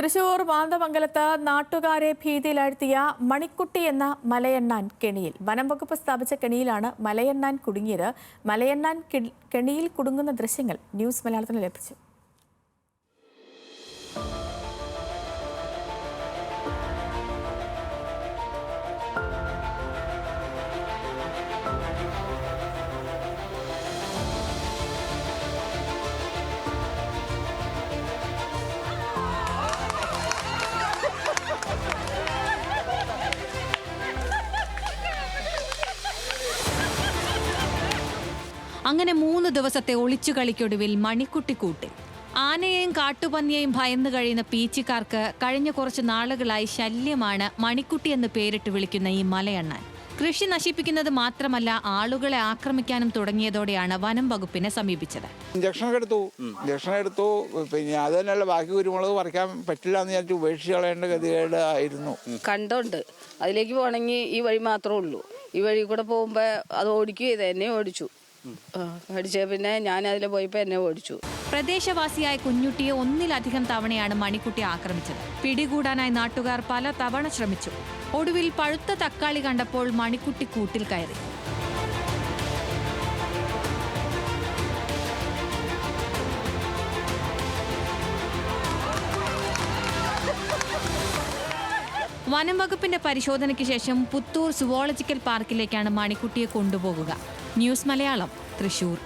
തൃശൂർ മാന്തമംഗലത്ത് നാട്ടുകാരെ ഭീതിയിലാഴ്ത്തിയ മണിക്കുട്ടി എന്ന മലയെണ്ണാൻ കെണിയിൽ. വനം വകുപ്പ് സ്ഥാപിച്ച കെണിയിലാണ് മലയെണ്ണാൻ കുടുങ്ങിയത്. മലയെണ്ണാൻ കെണിയിൽ കുടുങ്ങുന്ന ദൃശ്യങ്ങൾ ന്യൂസ് മലയാളത്തിന് ലഭിച്ചു. അങ്ങനെ മൂന്ന് ദിവസത്തെ ഒളിച്ചുകളിക്കൊടുവിൽ മണിക്കുട്ടി കൂട്ടി. ആനയെയും കാട്ടുപന്നിയെയും ഭയന്നു കഴിയുന്ന പീച്ചിക്കാർക്ക് കഴിഞ്ഞ കുറച്ച് നാളുകളായി ശല്യമാണ് മണിക്കുട്ടി എന്ന് പേരിട്ട് വിളിക്കുന്ന ഈ മലയണ്ണാൻ. കൃഷി നശിപ്പിക്കുന്നത് മാത്രമല്ല ആളുകളെ ആക്രമിക്കാനും തുടങ്ങിയതോടെയാണ് വനം വകുപ്പിനെ സമീപിച്ചത്. ഇഞ്ചക്ഷൻ എടുത്തു. ഇഞ്ചക്ഷൻ എടുത്തു. പിന്നെ അത് തന്നെയല്ല ബാക്കി കുരുമുളക് പറിക്കാൻ പറ്റില്ല എന്ന് വിചാരിച്ചു ഉപേക്ഷിച്ച് കളയേണ്ട ഗതികേട് ആയിരുന്നു. കണ്ടുണ്ട്. അതിലേക്ക് പോകണമെങ്കിൽ ഈ വഴി മാത്രമേ ഉള്ളൂ. ഈ വഴി കൂടെ പോകുമ്പോൾ അത് ഓടിക്കുക ചെയ്ത് എന്നെ ഓടിച്ചു. പിന്നെ ഞാൻ അതിൽ പോയപ്പോൾ എന്നെ ഓടിച്ചു. പ്രദേശവാസിയായ കുഞ്ഞുട്ടിയെ ഒന്നിലധികം തവണയാണ് മണിക്കുട്ടി ആക്രമിച്ചത്. പിടികൂടാനായി നാട്ടുകാർ പല തവണ ശ്രമിച്ചു. ഒടുവിൽ പഴുത്ത തക്കാളി കണ്ടപ്പോൾ മണിക്കുട്ടി കൂട്ടിൽ കയറി. വനം വകുപ്പിന്റെ പരിശോധനയ്ക്ക് ശേഷം പുത്തൂർ സുവോളജിക്കൽ പാർക്കിലേക്കാണ് മണിക്കുട്ടിയെ കൊണ്ടുപോകുക ന്യൂസ് മലയാളം തൃശൂർ